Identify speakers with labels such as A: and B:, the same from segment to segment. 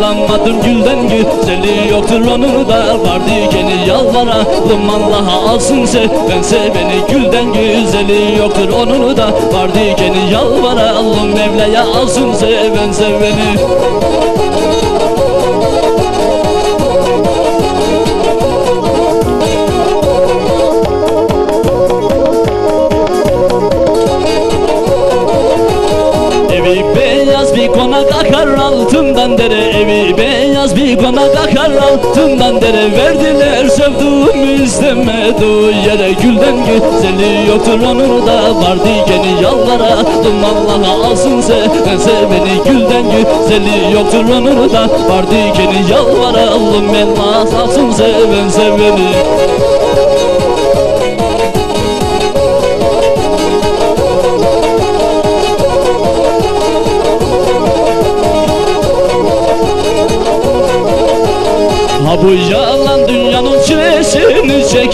A: Alamadım gülden güzeli yoktur onu da. Var dikeni yalvaralım Allah'a alsın sevense beni Gülden güzeli yoktur onun da. Var dikeni yalvaralım Mevla'ya alsın sevense beni Evi beyaz bir konak altından dere Evi beyaz bir konak akar altından dere Verdiler sevduğumu istemediği yere Gülden güzeli yoktur onun da var dikeni yalvaradım Allah'a alsın sevense beni Gülden güzeli yoktur onun da var dikeni yalvaralım Allah alsın sevense beni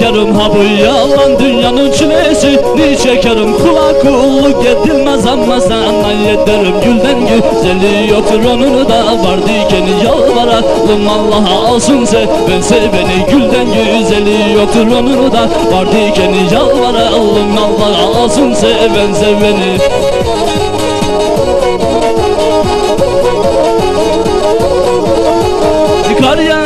A: çekerim Ha bu yalan dünyanın çilesini çekerim Kula kulluk edilmez ama sana yederim Gülden güzeli. Yoktur onun da var dikeni yalvaralım Allah'a alsın sevense beni Gülden güzeli. Yoktur onun da var dikeni yalvaralım Allah'a alsın sevense beni Kar yağıyor yağıyor fındığın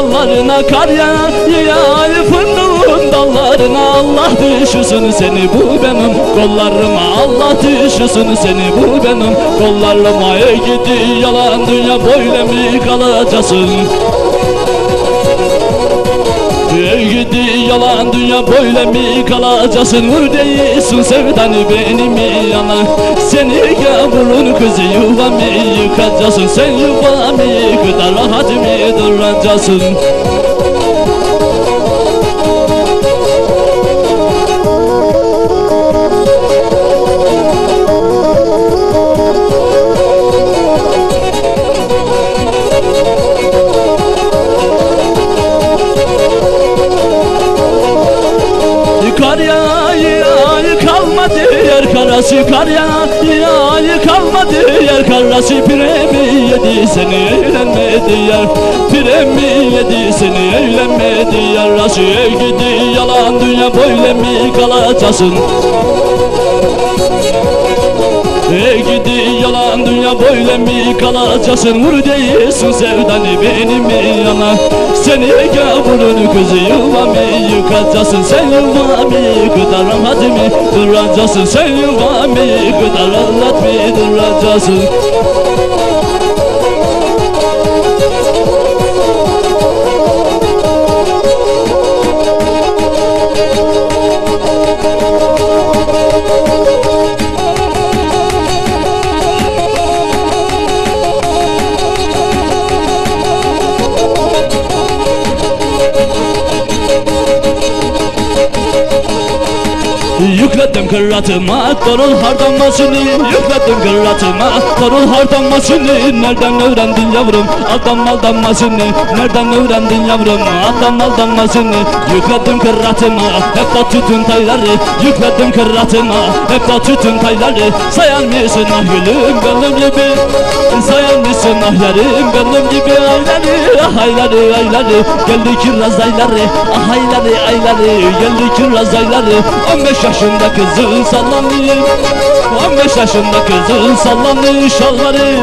A: dallarına Kar yağıyor fındığın dallarına. Allah düşürsün seni bu benim kollarıma. Allah düşürsün seni bu benim kollarıma. Ey gidi yalan dünya böyle mi kalacaksın? Ey gidi yalan dünya böyle mi kalacaksın? Vur değilsin sevdanı benim yana. Seni gavurun kızı yuvamı yıkacaksın. Sen yuvamı yıkıda rahat mı duracaksın? Kar yağıyor yağıyor kalmadı yer karası Kar yağıyor kalmadı karası Piremi yedi seni eğlenmedi yer Piremi yedi seni eğlenmedi yer Rası ey gidi yalan dünya böyle mi kalacaksın? Ey gidi dünya böyle mi kalacaksın Vur sevdanı benim yana? Seni gavurun kızı yuvamı yıkacaksın. Sen yuvamı yıkıda rahat mı duracaksın. Sen yuvamı yıkıda rahat mı duracaksın Yükledim kıratıma Torul hardamasını Yükledim kıratıma Torul hardamasını Nereden öğrendin yavrum Adam aldanmasını Nereden öğrendin yavrum Adam aldanmasını Yükledim kıratıma Hep de tütün tayları. Yükledim kıratıma Hep de tütün tayları. Sayar mısın ah gülüm benim gibi? Sayar mısın ah yarim benim gibi? Ayları ah ayları ayları. Geldi kiraz ayları Ah ayları ayları. Geldi kiraz ayları. 15 yaşında kızın sallanıyor 15 yaşında kızın sallanıyor şalları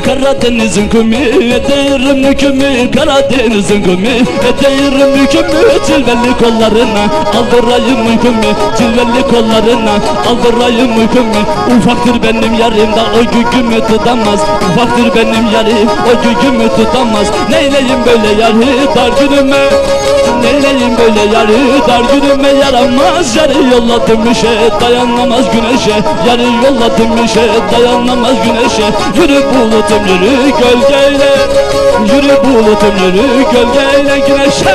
A: Karadeniz'in kumi Değirim mükümü Karadeniz'in kumi Değirim mükümü Cilveli kollarına Aldırayım uykumu Cilveli kollarına Aldırayım uykumu Ufaktır benim yarim da o gücümü tutamaz. Ufaktır benim yarim o gücümü tutamaz. Neyleyim böyle yarı dar günüme? Neyleyim böyle yarı dar günüme? Yaramaz Yarı yolladım işe dayanamaz güneşe. Yarı yolladım işe dayanamaz güneşe. Yürü bulutum yürü gölgeyle Yürü bulutum yürü gölgeyle güneşe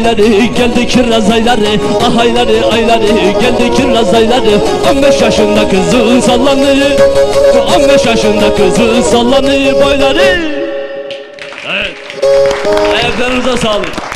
A: ayları geldi kiraz ayları Ah ayları ayları geldi kiraz ayları. 15 yaşında kızı sallanıyor 15 yaşında kızı sallanıyor boyları. Evet. Ayaklarınıza sağlık